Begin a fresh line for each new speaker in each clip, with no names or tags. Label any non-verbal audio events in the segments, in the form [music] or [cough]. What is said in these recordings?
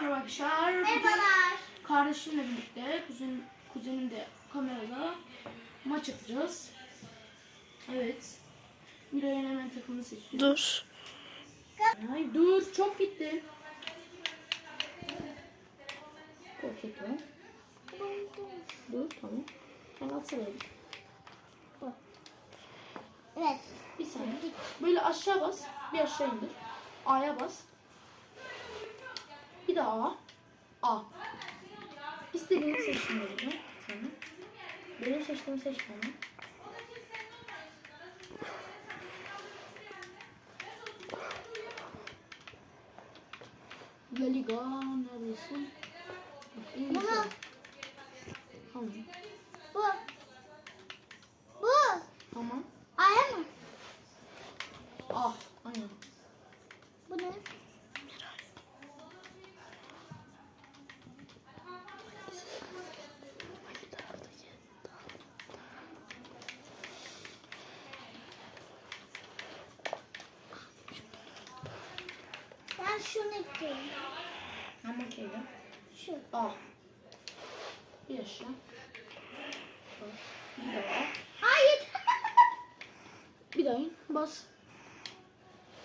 merhaba arkadaşlar.
Merhabalar.
Kardeşimle birlikte, kuzen, kuzenim de kamerada maç yapacağız. Evet. Miray'ın hemen takımını seçiyor.
Dur.
Ay dur, çok gitti. Korkutma. Dur, tamam. Ben atsana.
Evet.
Bir saniye. Böyle aşağı bas. Bir aşağı indir. A'ya bas. Bir daha A. A. İstediğini seç şimdi buradan. Tamam. Benim seçtiğimi seç bana. La Liga neredesin?
Bunu.
Tamam.
Bu. Bu.
Tamam.
Şu.
A. Bir aşağı. Bas. Bir daha.
Hayır. [laughs]
Bir daha in. Bas.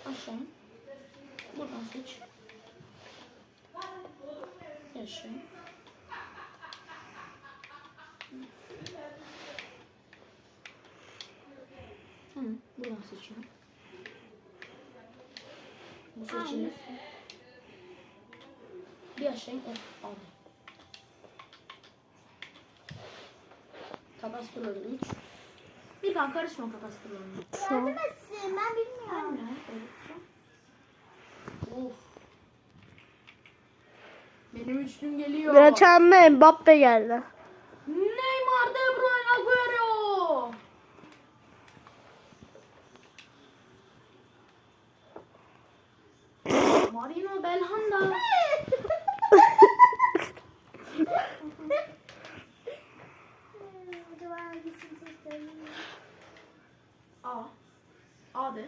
Aşağı in. Buradan seç. İn. Tamam. Buradan seçiyorum. Bu seçilir. Bir aşağı in. Aldım. Kadastro 3. Bir kan karışma kadastro 3.
Yardım etsin. Ben bilmiyorum.
Aynen. Of. Benim üçlüm geliyor.
Miraç abime Mbappe geldi.
Neymar, De Bruyne, Agüero. Marino, Belhanda.
Acaba hangisini seçtim?
A. A de.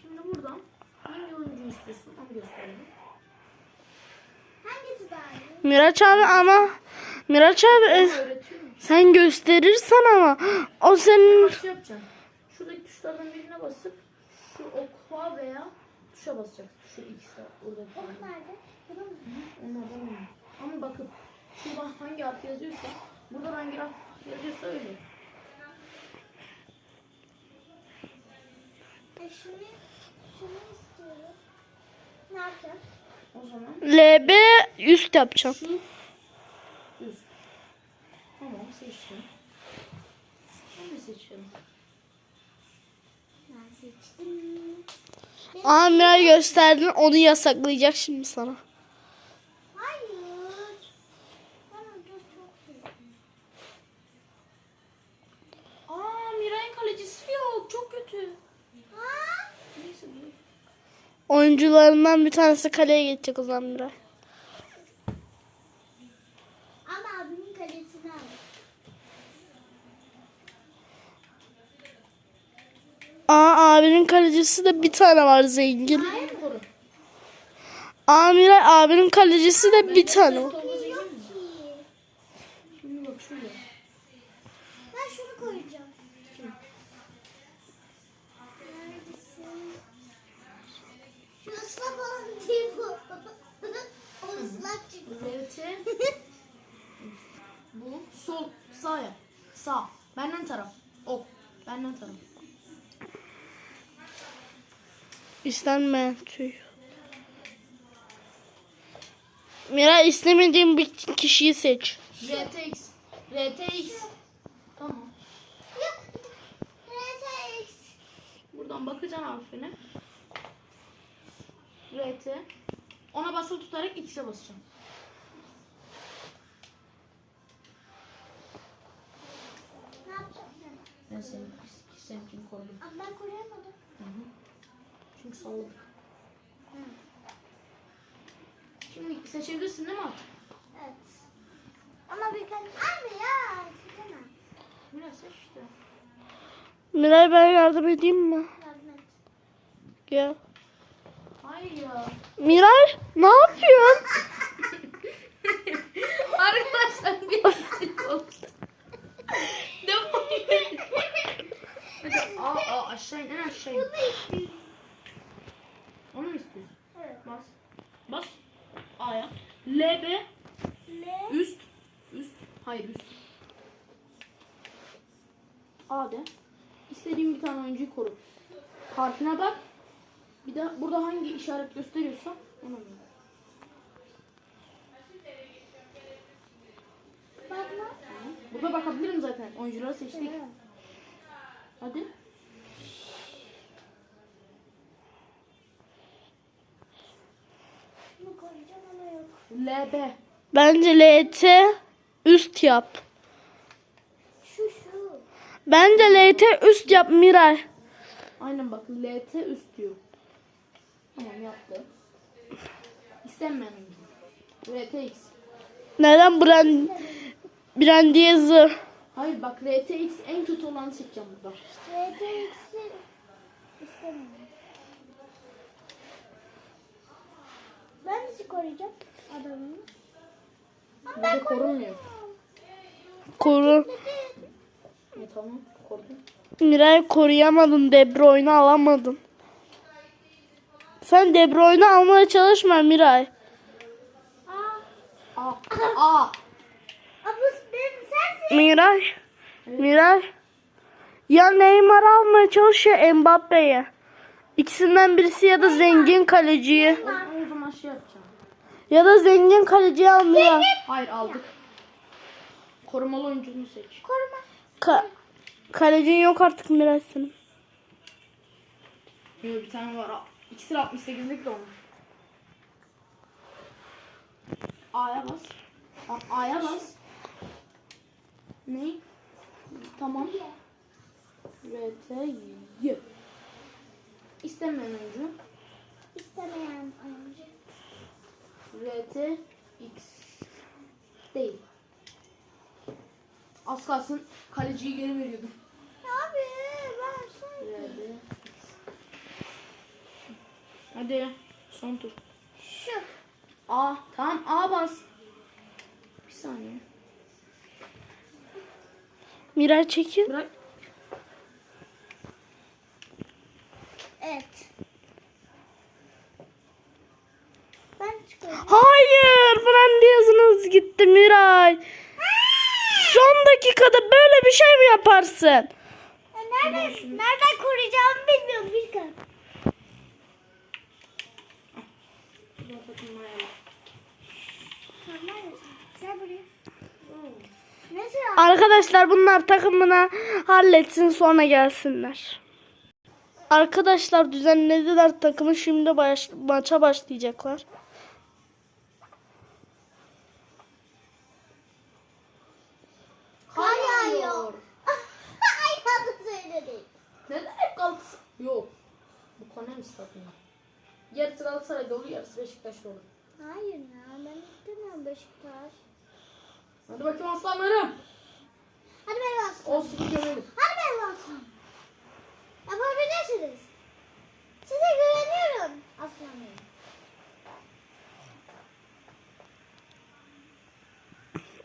Şimdi buradan hangi oyuncuyu istiyorsun onu gösterelim.
Hangisi daha iyi?
Miraç abi ama Miraç abi e, sen gösterirsen ama o senin
Şey yapacaksın. Şuradaki tuşlardan birine basıp şu okla veya tuşa basacaksın. Şu ikisi orada.
Ok nerede? Burada mı?
Onlardan biri. Ama bakıp şuradan hangi harf yazıyorsa buradan hangi harf yazıyorsa öyle.
E şunu, şunu istiyorum. Ne yapacağım?
O zaman
LB üst yapacağım.
şu üst. Tamam seçtim. Ben seçiyorum.
Ben seçtim.
Aa Miray gösterdin onu yasaklayacak şimdi sana.
Hayır. Ben onu çok sevdim.
Aa Miray'ın kalecisi yok. Çok kötü.
Ha?
Neyse bu.
Oyuncularından bir tanesi kaleye geçecek o zaman Miray.
Ama abimin kalesini al.
Aa abinin kalecisi de bir tane var zengin. Miray abinin kalecisi de bir tane
mi?
Ki.
Şimdi bak şöyle.
Ben şunu koyacağım. Neredesin? Şu ıslak olan değil bu. o ıslak çıktı.
RT. Bu sol sağ yap. Sağ. Benden taraf. Ok. Benden taraf.
İstenmeyen tüy. Miray istemediğin bir kişiyi seç.
RTX. RTX. Tamam.
Yok. RTX.
Buradan bakacaksın harfine. RT. Ona basılı tutarak X'e basacağım.
Ben
senin, senin için koydum.
Ama ben koruyamadım.
Hı hı. Çünkü salladım. Hı. Şimdi seçebilirsin değil mi artık?
Evet. Ama bir tane... Anne ya! Seçemem.
Miray seç işte.
Miray ben yardım edeyim mi?
Yardım et.
Gel.
Hayır ya.
Miray ne yapıyorsun? [laughs]
Arkadaşlar bir şey. Bunu
istiyorum.
Onu mu istiyorsun?
Evet.
Bas. Bas. A'ya.
L, B. L.
Üst. Üst. Hayır üst. A de. İstediğim bir tane oyuncuyu koru. Harfine bak. Bir de burada hangi işaret gösteriyorsa onu
bak.
Burada bakabilirim zaten. Oyuncuları seçtik. Hadi. LB.
Bence LT üst yap.
Şu şu.
Bence LT üst yap Miray.
Aynen bak LT üst diyor. Tamam yaptı. Oyuncu. RTX.
Neden Brand Brandiez'i?
Hayır bak RTX en kötü olanı seçeceğim burada.
RTX'i istemiyorum. Ben nasıl koruyacağım adamımı? Ama
Burada korunmuyor.
Koru.
E, tamam korudum.
Miray koruyamadın. De Bruyne alamadın. Sen De Bruyne almaya çalışma Miray.
Aa,
A. A.
aa bu benim sensin.
Miray. Miray. Ya Neymar almaya çalış ya Mbappe'ye. İkisinden birisi ya da zengin kaleciyi.
Zaman şey yapacağım.
Ya da zengin kaleciyi al Miray.
Hayır aldık. Korumalı oyuncunu seç.
Koruma.
Ka kalecin yok artık Miray senin.
Yok bir tane var. İkisi de 68'lik de olmuş. A'ya bas. A- A'ya bas. Ne? Tamam. RT Y. İstemeyen oyuncu.
İstemeyen oyuncu.
RT X. Değil. Az kalsın kaleciyi geri veriyordum.
Abi versene.
RT X. Hadi son tur.
Şu.
A. Tamam A bas. Bir saniye.
Miray çekil.
Bırak.
Evet. Ben çıkıyorum.
Hayır Brandiez'iniz gitti Miray. Son dakikada böyle bir şey mi yaparsın?
Ya nereden, nereden koruyacağımı bilmiyorum Bilkan.
Arkadaşlar bunlar takımına halletsin sonra gelsinler. Arkadaşlar düzenlediler takımı şimdi baş- maça başlayacaklar.
Yok. Bu Konem stadında. Yarısı Galatasaray'da olur, yarısı Beşiktaş'ta olur.
Hayır ya ben istemiyorum Beşiktaş.
Hadi bakayım aslanlarım.
Hadi benim aslan.
Olsun görelim.
Hadi benim aslan. Yapabilirsiniz. Size güveniyorum aslanım.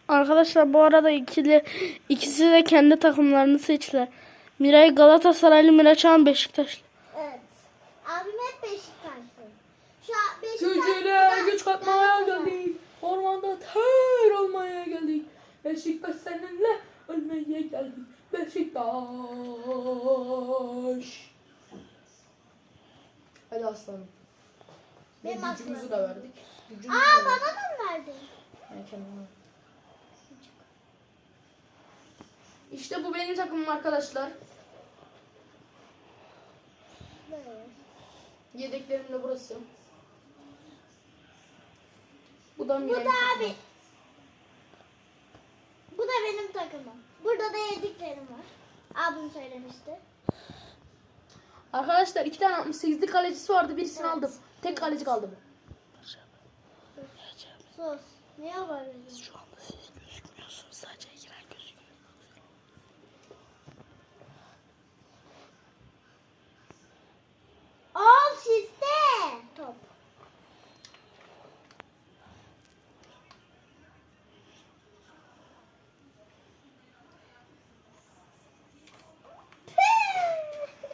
Arkadaşlar bu arada ikili ikisi de kendi takımlarını seçtiler. Miray Galatasaraylı, Miray Çağan Beşiktaşlı.
Evet. Abim hep Beşiktaşlı. Şu an Beşiktaş.
Gücüne güç katmaya geldik. Ormanda ter olmaya geldik. Beşiktaş seninle ölmeye geldik. Beşiktaş. Hadi aslanım. Ve
Benim
gücümüzü
aslanım.
de verdik. Gücümüzü
Aa
de
bana da mı verdin?
Ben kendime. İşte bu benim takımım arkadaşlar. Yedeklerim de burası. Bu da
Bu da
takımı.
abi. Bu da benim takımım. Burada da yediklerim var. Abim söylemişti.
Arkadaşlar iki tane 68'lik kalecisi vardı. Birisini
Evet.
aldım. Tek kaleci kaldı bu.
Sus. Niye bağırıyorsun?
Şu anda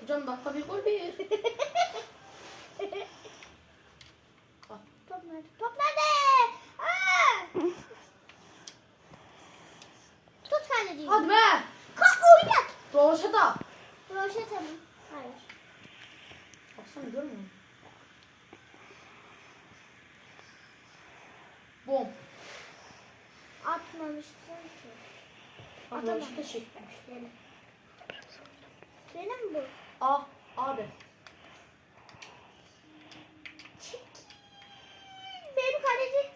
Hocam dakika bir gol bir. Bak.
Top nerede? Top nerede? Ah! Tut kaleciyi.
Hadi be.
Kalk oyna.
Doğuşa da.
Doğuşa da mı? Hayır.
Baksana görmüyor? Bom.
Atmamışsın ki.
Atamamışsın.
Benim bu.
A. A de.
Benim kaleci.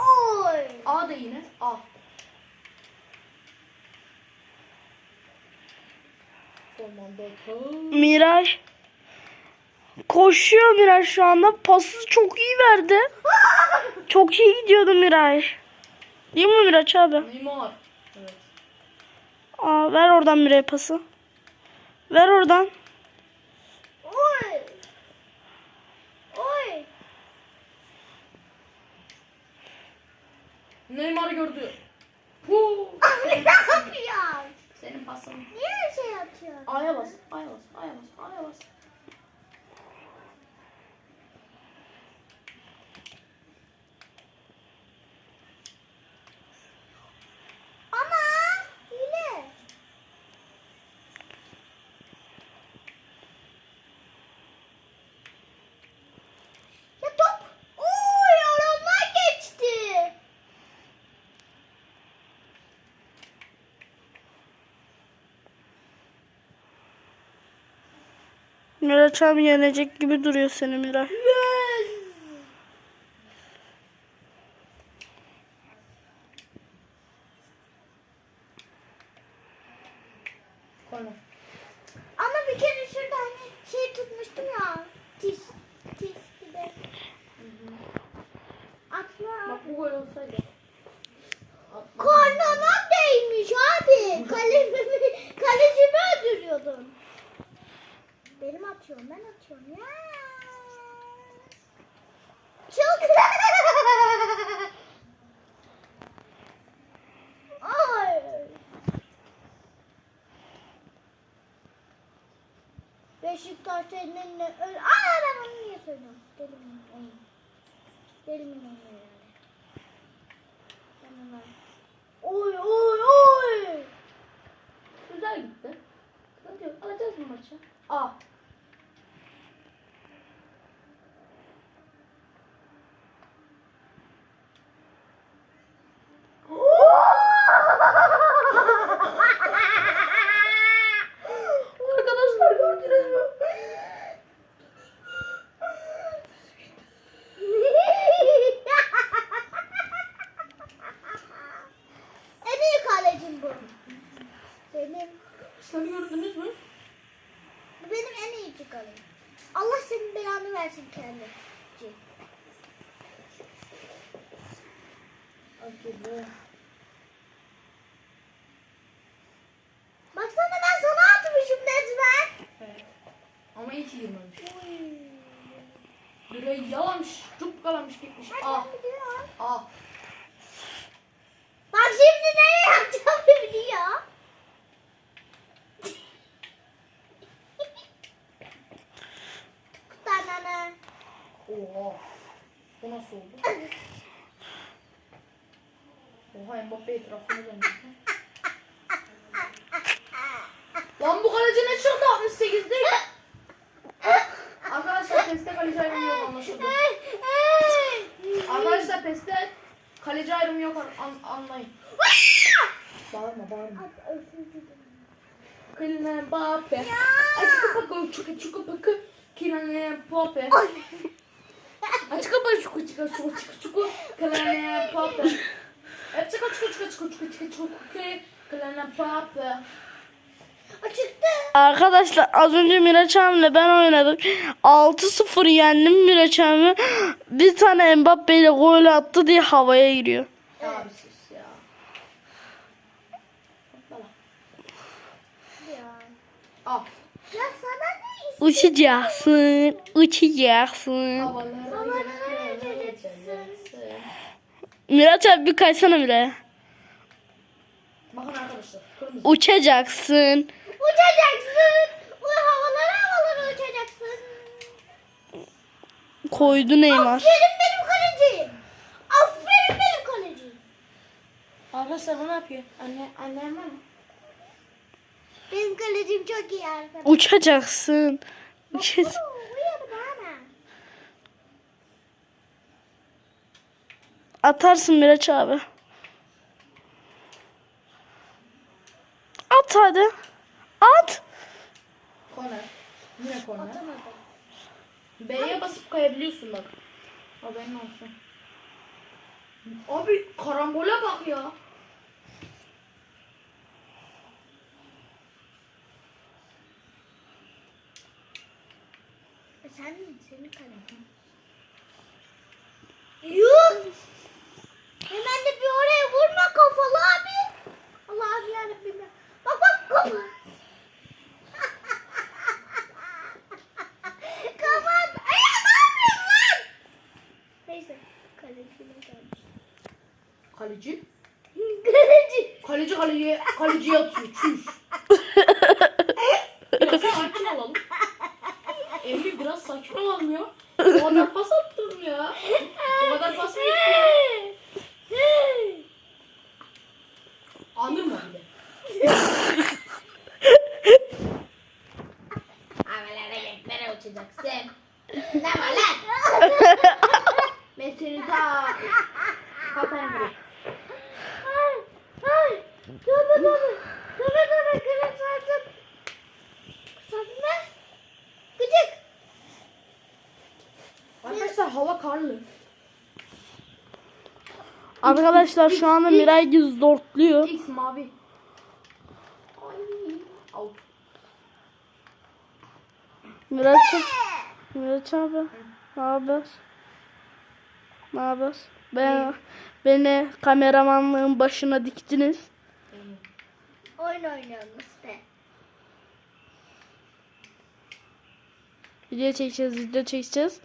Oy.
A de yine. A. Kal.
Miraç. Koşuyor Miraç şu anda. Pası çok iyi verdi. [laughs] Çok iyi gidiyordu Miraç. Değil mi Miraç abi?
Neymar. Evet.
Aa, ver oradan Miraç pası. Ver oradan.
Oy. Oy.
Neymar'ı gördü. Huu.
Abi ne yapıyorsun?
Senin pasın.
Niye şey atıyorsun?
A'ya bas. A'ya bas. A'ya bas. A'ya bas.
Ama hile. Ya top. Oy aramdan geçti.
Miraç abi yenecek gibi duruyor seni Miraç.
Yes. Ama bir kere şurada hani şey tutmuştum ya. Tis. Tis gibi. Atma.
Bak bu gol olsaydı.
Karnına değmiş abi. Kalemi, [laughs] kalecimi öldürüyordum. Atıyorum ben atıyorum ya. Çok [laughs] Ay. Beşiktaş senin eline öl... Aa ben onu niye oyunu. Delimin oyunu yani. Tamam. Oy oy oy.
Güzel gitti. Yok. Alacağız bu maçı. A. Arkadaşlar gördünüz mü?
en iyi bu. Benim.
Sen gördünüz mü?
Bu benim en iyi kalecim. Allah senin belanı versin kendi.
Be.
Baksana ben sana atmışım resmen.
Evet. Ama iyi ki girmemiş. Direği yalamış. Cukkalamış gitmiş. A.
Nereden biliyor?
A.
Bak şimdi nereye yapacağımı biliyor. Tanana.
Oha. Bu nasıl oldu? Oha Mbappe etrafına döndü. Lan bu kaleci ne çıktı 68 değil. Arkadaşlar peste kaleci ayrımı yok anlaşıldı. Arkadaşlar peste kaleci ayrımı yok an, anlayın. Bağırma bağırma. Kylian Mbappe. Açık kapı çıkı çıkı bakı. Kylian Mbappe. Açık kapı çıkı çıkı çıkı çıkı çıkı. Kylian Mbappe. Hep çıkı çıkı çıkı çıkı çıkı çıkı çıkı. Kylian Mbappe.
Açıktı.
Arkadaşlar az önce Miraç abimle ben oynadım. 6-0 yendim Miraç abimi. Bir tane Mbappe ile gol attı diye havaya giriyor.
Ya bir sus. Ya. Al.
Ya sana ne istiyorsun?
Uçacaksın, uçacaksın. Miraç abi bir kaysana bile.
Bakın arkadaşlar. Kırmızı.
Uçacaksın.
Uçacaksın. Bu havalara havalara uçacaksın.
Koydu Neymar.
Aferin benim kalecim. Aferin benim kalecim.
Arkadaşlar bu ne yapıyor? Anne, annem var mı?
Benim kalecim çok iyi arkadaşlar.
Uçacaksın. Uçacaksın. Atarsın Miraç abi. At hadi. At.
Korner. Yine korner. B'ye basıp kayabiliyorsun bak. Haberin olsun. Abi karambole bak ya.
Sen senin kalen. Yuh! Hemen de bir oraya vurma kafalı abi. Allah'ım yarabbim. ya. Bak bak kafa. [laughs] Kafam. Ay ne yapıyorsun lan? Neyse. Şuna gelmiş.
Kaleci. [laughs]
Kaleci.
Kaleci kaleciye, kaleciye atıyor. Çüş. Kadar pas attım ya. O kadar pas mı yetti ya? Anırma bile. Havelere göklere uçacaksın. Ne var lan? Ben seni ta kafana vurayım.
Ay, ay. Tövbe tövbe. Tövbe tövbe. Kalem sardım. Sardım ben. Gıcık.
Arkadaşlar hava karlı.
Arkadaşlar şu anda Miray Giz zortluyor.
X mavi.
Miraç, Miraç abi. Ne haber? Ne haber? Ben, beni kameramanlığın başına diktiniz.
Oyun oynuyorum işte.
Video çekeceğiz, video çekeceğiz.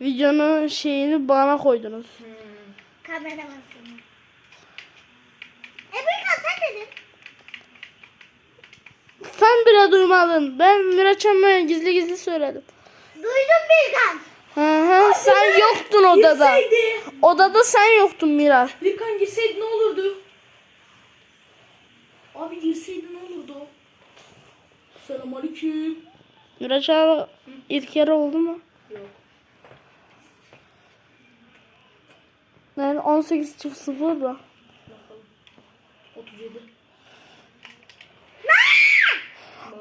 Videonun şeyini bana koydunuz.
Kameramansın. E Sen
bile duymadın. Ben Miraç Hanım'a gizli gizli söyledim.
Duydum Birkan.
Hı hı, sen yoktun odada.
Girseydi.
Odada sen yoktun Miray.
Birkan girseydi ne olurdu? Abi girseydi ne olurdu? Selamünaleyküm.
Miraç abi ilk yarı oldu mu?
Yok.
Yani 18 çift 0 da.
Bakalım.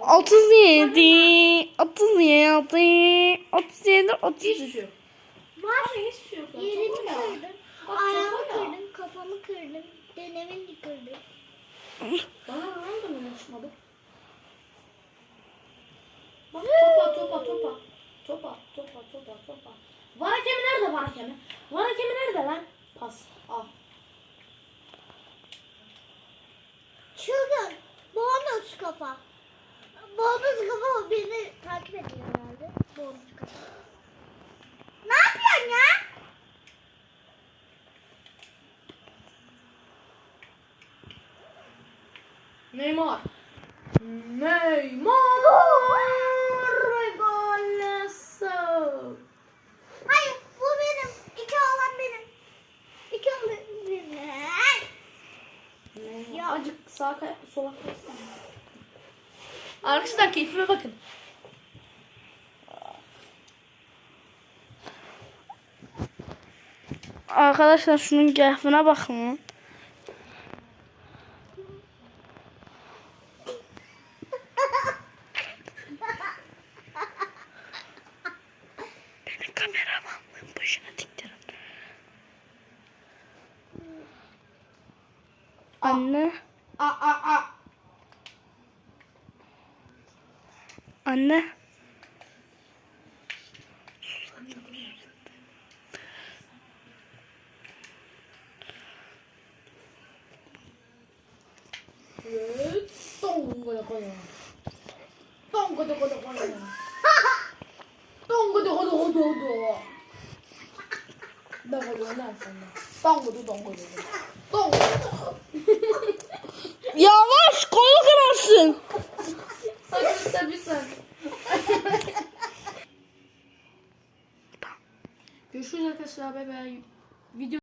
37.
37 37 37
Hiçbir
37
şey yok.
Var.
Hiçbir şey yok. ya.
kırdım. Ayağımı kırdım. Kafamı kırdım. Denemini kırdım.
Bana Ronaldo mu ulaşmadı? Bak topa topa topa. Topa topa topa topa. Var hakemi nerede var hakemi? Var hakemi nerede lan? Pas. Al.
Çılgın. Bonus kafa. Bonus kafa beni takip ediyor herhalde. Bonus kafa. Ne yapıyorsun ya?
Neymar. Neymar ve gol
Hayır bu benim. İki olan benim. İki olan benim.
Ya acık sağ kay sola kaysana. Arkadaşlar keyfime bakın.
Arkadaşlar şunun keyfine bakın lan. Beni kameramanlığın başına diktirin. Anne,
A a a.
anne.
Evet. Tongo da koya. Tongo da